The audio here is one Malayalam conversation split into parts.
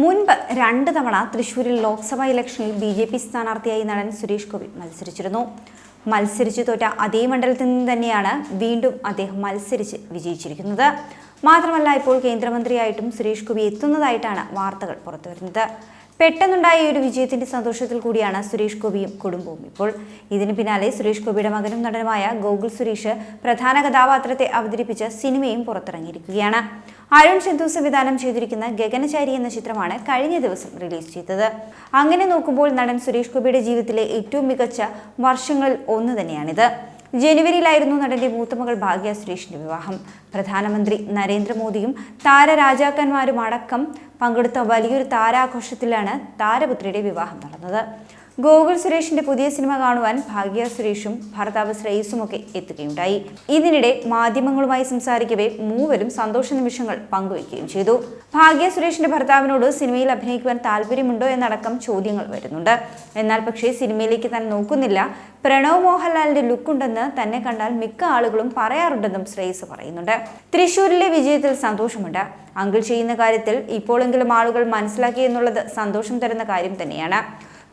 മുൻപ് രണ്ട് തവണ തൃശൂരിൽ ലോക്സഭാ ഇലക്ഷനിൽ ബി ജെ പി സ്ഥാനാർത്ഥിയായി നടൻ സുരേഷ് ഗോപി മത്സരിച്ചിരുന്നു. മത്സരിച്ചു തോറ്റ അതേ മണ്ഡലത്തിൽ നിന്ന് തന്നെയാണ് വീണ്ടും അദ്ദേഹം മത്സരിച്ച് വിജയിച്ചിരിക്കുന്നത്. മാത്രമല്ല ഇപ്പോൾ കേന്ദ്രമന്ത്രിയായിട്ടും സുരേഷ് ഗോപി എത്തുന്നതായിട്ടാണ് വാർത്തകൾ പുറത്തുവരുന്നത്. പെട്ടെന്നുണ്ടായ ഒരു വിജയത്തിന്റെ സന്തോഷത്തിൽ കൂടിയാണ് സുരേഷ് ഗോപിയും കുടുംബവും. ഇപ്പോൾ ഇതിന് പിന്നാലെ സുരേഷ് ഗോപിയുടെ മകനും നടനുമായ ഗോകുൽ സുരേഷ് പ്രധാന കഥാപാത്രത്തെ അവതരിപ്പിച്ച സിനിമയും പുറത്തിറങ്ങിയിരിക്കുകയാണ്. അരുൺ സിന്ധു സംവിധാനം ചെയ്തിരിക്കുന്ന ഗഗനചാരി എന്ന ചിത്രമാണ് കഴിഞ്ഞ ദിവസം റിലീസ് ചെയ്തത്. അങ്ങനെ നോക്കുമ്പോൾ നടൻ സുരേഷ് ഗോപിയുടെ ജീവിതത്തിലെ ഏറ്റവും മികച്ച വർഷങ്ങളിൽ ഒന്ന് തന്നെയാണിത്. ജനുവരിയിലായിരുന്നു നടന്റെ മൂത്തമകൾ ഭാഗ്യ സുരേഷിന്റെ വിവാഹം. പ്രധാനമന്ത്രി നരേന്ദ്രമോദിയും താരരാജാക്കന്മാരും അടക്കം പങ്കെടുത്ത വലിയൊരു താരാഘോഷത്തിലാണ് താരപുത്രിയുടെ വിവാഹം നടന്നത്. ഗോകുൽ സുരേഷിന്റെ പുതിയ സിനിമ കാണുവാൻ ഭാഗ്യ സുരേഷും ഭർത്താവ് ശ്രേയസും ഒക്കെ എത്തുകയുണ്ടായി. ഇതിനിടെ മാധ്യമങ്ങളുമായി സംസാരിക്കവേ മൂവരും സന്തോഷ നിമിഷങ്ങൾ പങ്കുവയ്ക്കുകയും ചെയ്തു. ഭാഗ്യ സുരേഷിന്റെ ഭർത്താവിനോട് സിനിമയിൽ അഭിനയിക്കുവാൻ താല്പര്യമുണ്ടോ എന്നടക്കം ചോദ്യങ്ങൾ വരുന്നുണ്ട്. എന്നാൽ പക്ഷേ സിനിമയിലേക്ക് താൻ നോക്കുന്നില്ല. പ്രണവ് മോഹൻലാലിന്റെ ലുക്കുണ്ടെന്ന് തന്നെ കണ്ടാൽ മിക്ക ആളുകളും പറയാറുണ്ടെന്നും ശ്രേയസ് പറയുന്നുണ്ട്. തൃശൂരിലെ വിജയത്തിൽ സന്തോഷമുണ്ട്. അങ്കിൾ ചെയ്യുന്ന കാര്യത്തിൽ ഇപ്പോഴെങ്കിലും ആളുകൾ മനസ്സിലാക്കി എന്നുള്ളത് സന്തോഷം തരുന്ന കാര്യം തന്നെയാണ്.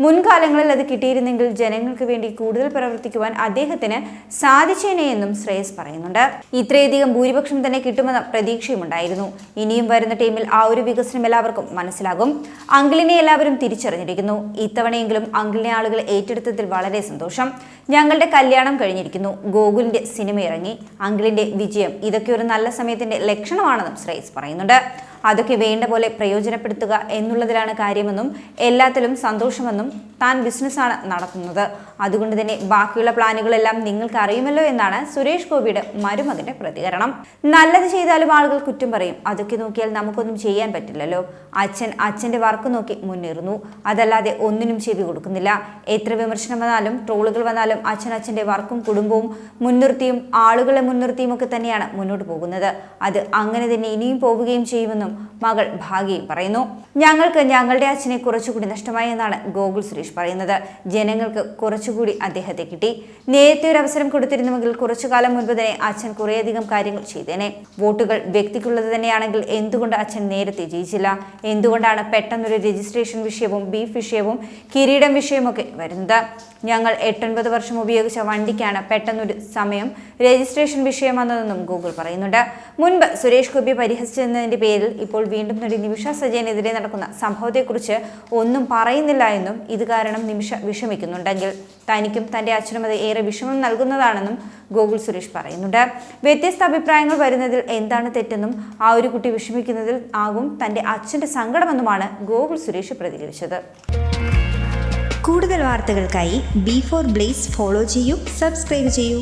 മുൻകാലങ്ങളിൽ അത് കിട്ടിയിരുന്നെങ്കിൽ ജനങ്ങൾക്ക് വേണ്ടി കൂടുതൽ പ്രവർത്തിക്കുവാൻ അദ്ദേഹത്തിന് സാധിച്ചേനെ എന്നും ശ്രേയസ് പറയുന്നുണ്ട്. ഇത്രയധികം ഭൂരിപക്ഷം തന്നെ കിട്ടുമെന്ന പ്രതീക്ഷയുമുണ്ടായിരുന്നു. ഇനിയും വരുന്ന ടീമിൽ ആ ഒരു വികസനം എല്ലാവർക്കും മനസ്സിലാകും. അങ്കിളിനെ എല്ലാവരും തിരിച്ചറിഞ്ഞിരിക്കുന്നു. ഇത്തവണയെങ്കിലും അങ്കിളിനെ ആളുകൾ ഏറ്റെടുത്തതിൽ വളരെ സന്തോഷം. ഞങ്ങളുടെ കല്യാണം കഴിഞ്ഞിരിക്കുന്നു. ഗോകുലിന്റെ സിനിമ ഇറങ്ങി. അങ്കിളിന്റെ വിജയം ഇതൊക്കെ ഒരു നല്ല സമയത്തിന്റെ ലക്ഷണമാണെന്നും ശ്രേയസ് പറയുന്നുണ്ട്. അതൊക്കെ വേണ്ട പോലെ പ്രയോജനപ്പെടുത്തുക എന്നുള്ളതിലാണ് കാര്യമെന്നും എല്ലാത്തിലും സന്തോഷമെന്നും താൻ ബിസിനസ്സാണ് നടത്തുന്നത്. അതുകൊണ്ട് തന്നെ ബാക്കിയുള്ള പ്ലാനുകളെല്ലാം നിങ്ങൾക്ക് അറിയുമല്ലോ എന്നാണ് സുരേഷ് ഗോപിയുടെ മരുമകന്റെ പ്രതികരണം. നല്ലത് ചെയ്താലും ആളുകൾ കുറ്റം പറയും. അതൊക്കെ നോക്കിയാൽ നമുക്കൊന്നും ചെയ്യാൻ പറ്റില്ലല്ലോ. അച്ഛൻ അച്ഛന്റെ വർക്ക് നോക്കി മുന്നേറുന്നു. അതല്ലാതെ ഒന്നിനും ചെവി കൊടുക്കുന്നില്ല. എത്ര വിമർശനം വന്നാലും ട്രോളുകൾ വന്നാലും അച്ഛൻ അച്ഛന്റെ വർക്കും കുടുംബവും മുൻനിർത്തിയും ആളുകളെ മുൻനിർത്തിയും ഒക്കെ തന്നെയാണ് മുന്നോട്ട് പോകുന്നത്. അത് അങ്ങനെ തന്നെ ഇനിയും പോവുകയും ചെയ്യുമെന്നും മകൾ ഭാഗ്യയും പറയുന്നു. ഞങ്ങൾക്ക് ഞങ്ങളുടെ അച്ഛനെ കുറച്ചുകൂടി നഷ്ടമായി എന്നാണ് ഗോകുൽ സുരേഷ് പറയുന്നത്. ജനങ്ങൾക്ക് കുറച്ചുകൂടി അദ്ദേഹത്തെ കിട്ടി. നേരത്തെ ഒരു അവസരം കൊടുത്തിരുന്നുവെങ്കിൽ കുറച്ചു കാലം മുൻപ് തന്നെ അച്ഛൻ കുറേയധികം കാര്യങ്ങൾ ചെയ്തേനെ. വോട്ടുകൾ വ്യക്തിക്കുള്ളത് തന്നെയാണെങ്കിൽ എന്തുകൊണ്ട് അച്ഛൻ നേരത്തെ ജയിച്ചില്ല? എന്തുകൊണ്ടാണ് പെട്ടെന്നൊരു രജിസ്ട്രേഷൻ വിഷയവും ബീഫ് വിഷയവും കിരീടം വിഷയമൊക്കെ വരുന്നത്? ഞങ്ങൾ എട്ടൊൻപത് വർഷം ഉപയോഗിച്ച വണ്ടിക്കാണ് പെട്ടെന്നൊരു സമയം രജിസ്ട്രേഷൻ വിഷയം വന്നതെന്നും ഗൂഗിൾ പറയുന്നുണ്ട്. മുൻപ് സുരേഷ് ഗോപി പരിഹസിച്ചതിന്റെ പേരിൽ ഇപ്പോൾ വീണ്ടും നടി നിമിഷ സജയനെതിരെ നടക്കുന്ന സംഭവത്തെക്കുറിച്ച് ഒന്നും പറയുന്നില്ല എന്നും ഇത് കാരണം നിമിഷ വിഷമിക്കുന്നുണ്ടെങ്കിൽ തനിക്കും തന്റെ അച്ഛനും അത് ഏറെ വിഷമം നൽകുന്നതാണെന്നും ഗോകുൽ സുരേഷ് പറയുന്നുണ്ട്. വ്യത്യസ്ത അഭിപ്രായങ്ങൾ വരുന്നതിൽ എന്താണ് തെറ്റെന്നും ആ ഒരു കുട്ടി വിഷമിക്കുന്നതിൽ ആകും തന്റെ അച്ഛന്റെ സങ്കടമെന്നുമാണ് ഗോകുൽ സുരേഷ് പ്രതികരിച്ചത്. കൂടുതൽ വാർത്തകൾക്കായി ബി ഫോർ ബ്ലേസ് ഫോളോ ചെയ്യൂ സബ്സ്ക്രൈബ് ചെയ്യൂ.